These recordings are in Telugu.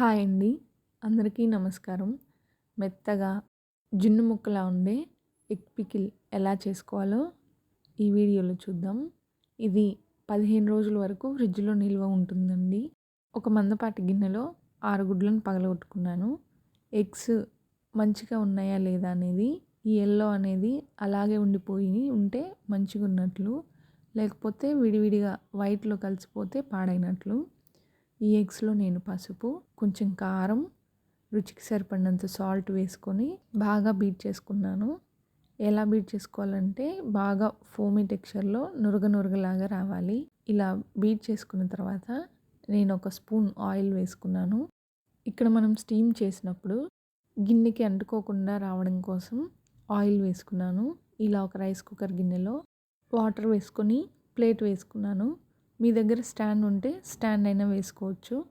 హాయ్ అండి. అందరికీ నమస్కారం. మెత్తగా జున్ను ముక్కలా ఉండే ఎగ్ పికిల్ ఎలా చేసుకోవాలో ఈ వీడియోలో చూద్దాం. ఇది పదిహేను రోజుల వరకు ఫ్రిడ్జ్లో నిల్వ ఉంటుందండి. ఒక మందపాటి గిన్నెలో ఆరు గుడ్లను పగలగొట్టుకున్నాను. ఎగ్స్ మంచిగా ఉన్నాయా లేదా అనేది ఈ ఎల్లో అనేది అలాగే ఉండిపోయి ఉంటే మంచిగా ఉన్నట్లు లేకపోతే విడివిడిగా వైట్లో కలిసిపోతే పాడైనట్లు. ఈ ఎగ్స్లో నేను పసుపు కొంచెం కారం రుచికి సరిపడినంత సాల్ట్ వేసుకొని బాగా బీట్ చేసుకున్నాను. ఎలా బీట్ చేసుకోవాలంటే బాగా ఫోమీ టెక్స్చర్లో నురగ నురగలాగా రావాలి. ఇలా బీట్ చేసుకున్న తర్వాత నేను ఒక స్పూన్ ఆయిల్ వేసుకున్నాను. ఇక్కడ మనం స్టీమ్ చేసినప్పుడు గిన్నెకి అంటుకోకుండా రావడం కోసం ఆయిల్ వేసుకున్నాను. ఇలా ఒక రైస్ కుక్కర్ గిన్నెలో వాటర్ వేసుకొని ప్లేట్ వేసుకున్నాను. మీ దగ్గర స్టాండ్ ఉంటే స్టాండ్ అయినా వేసుకోవచ్చు.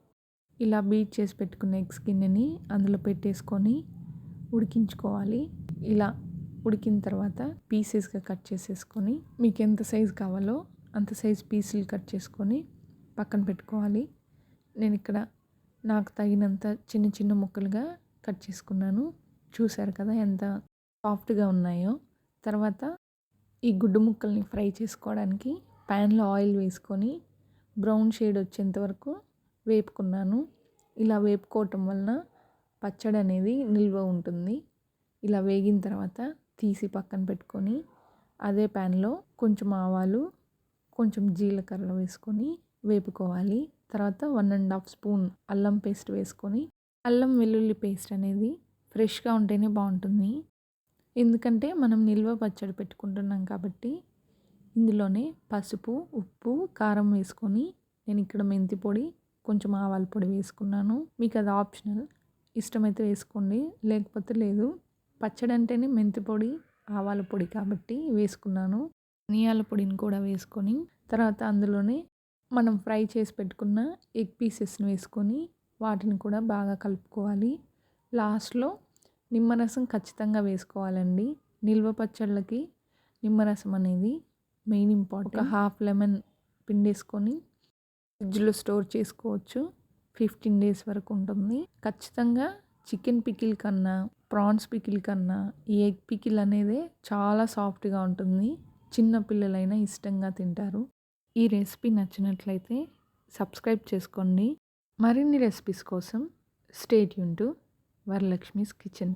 ఇలా బీట్ చేసి పెట్టుకున్న ఎగ్స్ గిన్నెని అందులో పెట్టేసుకొని ఉడికించుకోవాలి. ఇలా ఉడికిన తర్వాత పీసెస్గా కట్ చేసేసుకొని మీకు ఎంత సైజు కావాలో అంత సైజ్ పీసులు కట్ చేసుకొని పక్కన పెట్టుకోవాలి. నేను ఇక్కడ నాకు తగినంత చిన్న చిన్న ముక్కలుగా కట్ చేసుకున్నాను. చూసారు కదా ఎంత సాఫ్ట్గా ఉన్నాయో. తర్వాత ఈ గుడ్డు ముక్కల్ని ఫ్రై చేసుకోవడానికి ప్యాన్లో ఆయిల్ వేసుకొని బ్రౌన్ షేడ్ వచ్చేంత వరకు వేపుకున్నాను. ఇలా వేపుకోవటం వలన పచ్చడి అనేది నిల్వ ఉంటుంది. ఇలా వేగిన తర్వాత తీసి పక్కన పెట్టుకొని అదే ప్యాన్లో కొంచెం ఆవాలు కొంచెం జీలకర్ర వేసుకొని వేపుకోవాలి. తర్వాత వన్ అండ్ హాఫ్ స్పూన్ అల్లం పేస్ట్ వేసుకొని అల్లం వెల్లుల్లి పేస్ట్ అనేది ఫ్రెష్గా ఉంటేనే బాగుంటుంది. ఎందుకంటే మనం నిల్వ పచ్చడి పెట్టుకుంటున్నాం కాబట్టి ఇందులోనే పసుపు ఉప్పు కారం వేసుకొని నేను ఇక్కడ మెంతి పొడి కొంచెం ఆవాల పొడి వేసుకున్నాను. మీకు అది ఆప్షనల్. ఇష్టమైతే వేసుకోండి. లేకపోతే లేదు. పచ్చడి అంటేనే మెంతి పొడి ఆవాల పొడి కాబట్టి వేసుకున్నాను. ధనియాల పొడిని కూడా వేసుకొని తర్వాత అందులోనే మనం ఫ్రై చేసి పెట్టుకున్న ఎగ్ పీసెస్ని వేసుకొని వాటిని కూడా బాగా కలుపుకోవాలి. లాస్ట్లో నిమ్మరసం ఖచ్చితంగా వేసుకోవాలండి. నిల్వ పచ్చళ్ళకి నిమ్మరసం అనేది మెయిన్ ఇంపార్టెంట్. ఒక హాఫ్ లెమన్ పిండేసుకొని ఫ్రిడ్జ్లో స్టోర్ చేసుకోవచ్చు. ఫిఫ్టీన్ డేస్ వరకు ఉంటుంది. ఖచ్చితంగా చికెన్ పికిల్ కన్నా ప్రాన్స్ పికిల్ కన్నా ఈ ఎగ్ పికిల్ అనేది చాలా సాఫ్ట్గా ఉంటుంది. చిన్న పిల్లలైనా ఇష్టంగా తింటారు. ఈ రెసిపీ నచ్చినట్లయితే సబ్స్క్రైబ్ చేసుకోండి. మరిన్ని రెసిపీస్ కోసం state Yoon to Varalakshmi's kitchen.